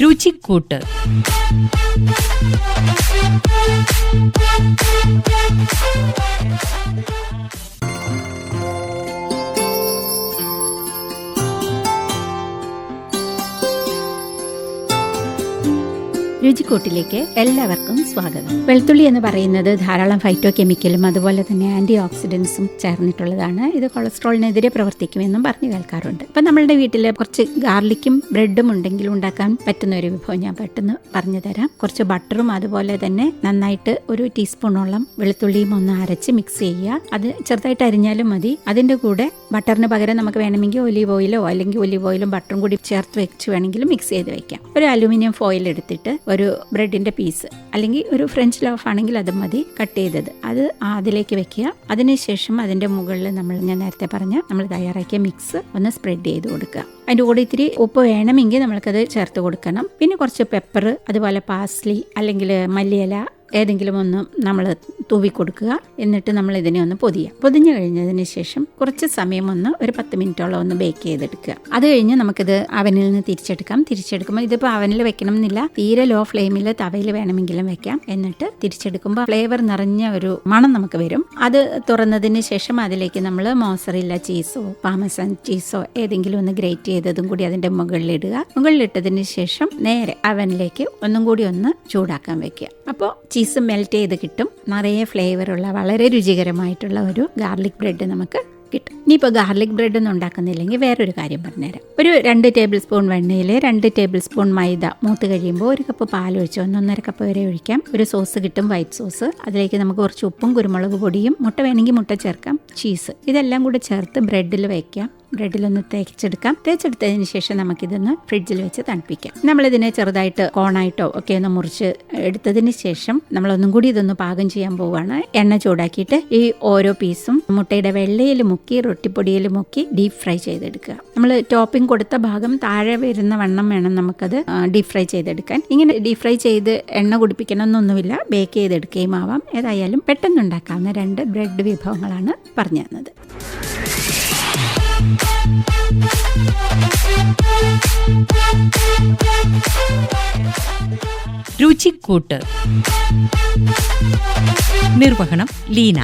രുചിക്കൂട്ട്. രുചിക്കൂട്ടിലേക്ക് എല്ലാവർക്കും സ്വാഗതം. വെളുത്തുള്ളി എന്ന് പറയുന്നത് ധാരാളം ഫൈറ്റോ കെമിക്കലും അതുപോലെ തന്നെ ആന്റി ഓക്സിഡൻസും ചേർന്നിട്ടുള്ളതാണ്. ഇത് കൊളസ്ട്രോളിനെതിരെ പ്രവർത്തിക്കുമെന്നും പറഞ്ഞു കേൾക്കാറുണ്ട്. ഇപ്പൊ നമ്മളുടെ വീട്ടിൽ കുറച്ച് ഗാർലിക്കും ബ്രെഡും ഉണ്ടെങ്കിൽ ഉണ്ടാക്കാൻ പറ്റുന്ന ഒരു വിഭവം ഞാൻ പെട്ടെന്ന് പറഞ്ഞു തരാം. കുറച്ച് ബട്ടറും അതുപോലെ തന്നെ നന്നായിട്ട് ഒരു ടീസ്പൂണോളം വെളുത്തുള്ളിയും ഒന്ന് അരച്ച് മിക്സ് ചെയ്യുക. അത് ചെറുതായിട്ട് അരിഞ്ഞാലും മതി. അതിന്റെ കൂടെ ബട്ടറിന് പകരം നമുക്ക് വേണമെങ്കിൽ ഒലീവ് ഓയിലോ അല്ലെങ്കിൽ ഒലീവ് ഓയിലും ബട്ടറും കൂടി ചേർത്ത് വെച്ച് വേണമെങ്കിലും മിക്സ് ചെയ്ത് വെക്കാം. ഒരു അലുമിനിയം ഫോയിൽ എടുത്തിട്ട് ഒരു ബ്രെഡിന്റെ പീസ് അല്ലെങ്കിൽ ഒരു ഫ്രഞ്ച് ലോഫ് ആണെങ്കിൽ അത് മതി കട്ട് ചെയ്തത്. അത് അതിലേക്ക് വെക്കുക. അതിനുശേഷം അതിന്റെ മുകളിൽ നമ്മൾ ഞാൻ നേരത്തെ പറഞ്ഞ നമ്മൾ തയ്യാറാക്കിയ മിക്സ് ഒന്ന് സ്പ്രെഡ് ചെയ്ത് കൊടുക്കുക. അതിന്റെ കൂടെ ഇത്തിരി ഉപ്പ് വേണമെങ്കിൽ നമ്മൾക്കത് ചേർത്ത് കൊടുക്കണം. പിന്നെ കുറച്ച് പെപ്പർ അതുപോലെ പാസ്ലി അല്ലെങ്കിൽ മല്ലിയില ഏതെങ്കിലും ഒന്ന് നമ്മൾ തൂവി കൊടുക്കുക എന്നിട്ട് നമ്മൾ ഇതിനെ ഒന്ന് പൊതിയുക പൊതിഞ്ഞു കഴിഞ്ഞതിന് ശേഷം കുറച്ച് സമയം ഒന്ന് ഒരു പത്ത് മിനിറ്റോളം ഒന്ന് ബേക്ക് ചെയ്തെടുക്കുക. അത് കഴിഞ്ഞ് നമുക്കിത് അവനിൽ നിന്ന് തിരിച്ചെടുക്കാം. തിരിച്ചെടുക്കുമ്പോൾ ഇതിപ്പോൾ അവനിൽ വെക്കണം എന്നില്ല തീരെ ലോ ഫ്ലെയിമിൽ തവയിൽ വേണമെങ്കിലും വെക്കാം. എന്നിട്ട് തിരിച്ചെടുക്കുമ്പോൾ ഫ്ലേവർ നിറഞ്ഞ ഒരു മണം നമുക്ക് വരും. അത് തുറന്നതിന് ശേഷം അതിലേക്ക് നമ്മൾ മോസറില്ല ചീസോ പാമസൻ ചീസോ ഏതെങ്കിലും ഒന്ന് ഗ്രേറ്റ് ചെയ്തതും കൂടി അതിന്റെ മുകളിലിടുക. മുകളിലിട്ടതിന് ശേഷം നേരെ അവനിലേക്ക് ഒന്നും കൂടി ഒന്ന് ചൂടാക്കാൻ വെക്കുക. അപ്പോൾ ചീസ് മെൽറ്റ് ചെയ്ത് കിട്ടും. നിറയെ ഫ്ലേവറുള്ള വളരെ രുചികരമായിട്ടുള്ള ഒരു ഗാർലിക് ബ്രെഡ് നമുക്ക് കിട്ടും. ഇനിയിപ്പോൾ ഗാർലിക് ബ്രെഡ് ഒന്നും ഉണ്ടാക്കുന്നില്ലെങ്കിൽ വേറൊരു കാര്യം പറഞ്ഞുതരാം. ഒരു രണ്ട് ടേബിൾ സ്പൂൺ വെണ്ണയിൽ രണ്ട് ടേബിൾ സ്പൂൺ മൈദ മൂത്ത് കഴിയുമ്പോൾ ഒരു കപ്പ് പാൽ ഒഴിച്ച് ഒന്നൊന്നര കപ്പ് വരെ ഒഴിക്കാം. ഒരു സോസ് കിട്ടും വൈറ്റ് സോസ് അതിലേക്ക് നമുക്ക് കുറച്ച് ഉപ്പും കുരുമുളക് പൊടിയും മുട്ട വേണമെങ്കിൽ മുട്ട ചേർക്കാം ചീസ് ഇതെല്ലാം കൂടെ ചേർത്ത് ബ്രെഡിൽ വയ്ക്കാം ബ്രെഡിലൊന്ന് തേച്ചെടുക്കാം. തേച്ചെടുത്തതിന് ശേഷം നമുക്കിതൊന്ന് ഫ്രിഡ്ജിൽ വെച്ച് തണുപ്പിക്കാം. നമ്മളിതിനെ ചെറുതായിട്ട് കോണായിട്ടോ ഒക്കെ ഒന്ന് മുറിച്ച് എടുത്തതിന് ശേഷം നമ്മളൊന്നും കൂടി ഇതൊന്ന് പാകം ചെയ്യാൻ പോവുകയാണ് എണ്ണ ചൂടാക്കിയിട്ട് ഈ ഓരോ പീസും മുട്ടയുടെ വെള്ളയിൽ മുക്കി റൊട്ടിപ്പൊടിയിൽ മുക്കി ഡീപ് ഫ്രൈ ചെയ്തെടുക്കുക. നമ്മൾ ടോപ്പിംഗ് കൊടുത്ത ഭാഗം താഴെ വരുന്ന വണ്ണം വേണം നമുക്കത് ഡീപ് ഫ്രൈ ചെയ്തെടുക്കാൻ. ഇങ്ങനെ ഡീപ് ഫ്രൈ ചെയ്ത് എണ്ണ കുടിപ്പിക്കണമെന്നൊന്നുമില്ല. ബേക്ക് ചെയ്തെടുക്കുകയും ആവാം. ഏതായാലും പെട്ടെന്ന് ഉണ്ടാക്കാവുന്ന രണ്ട് ബ്രെഡ് വിഭവങ്ങളാണ് പറഞ്ഞു തന്നത്. രുചിക്കൂട്ട്. നിർവഹണം ലീന.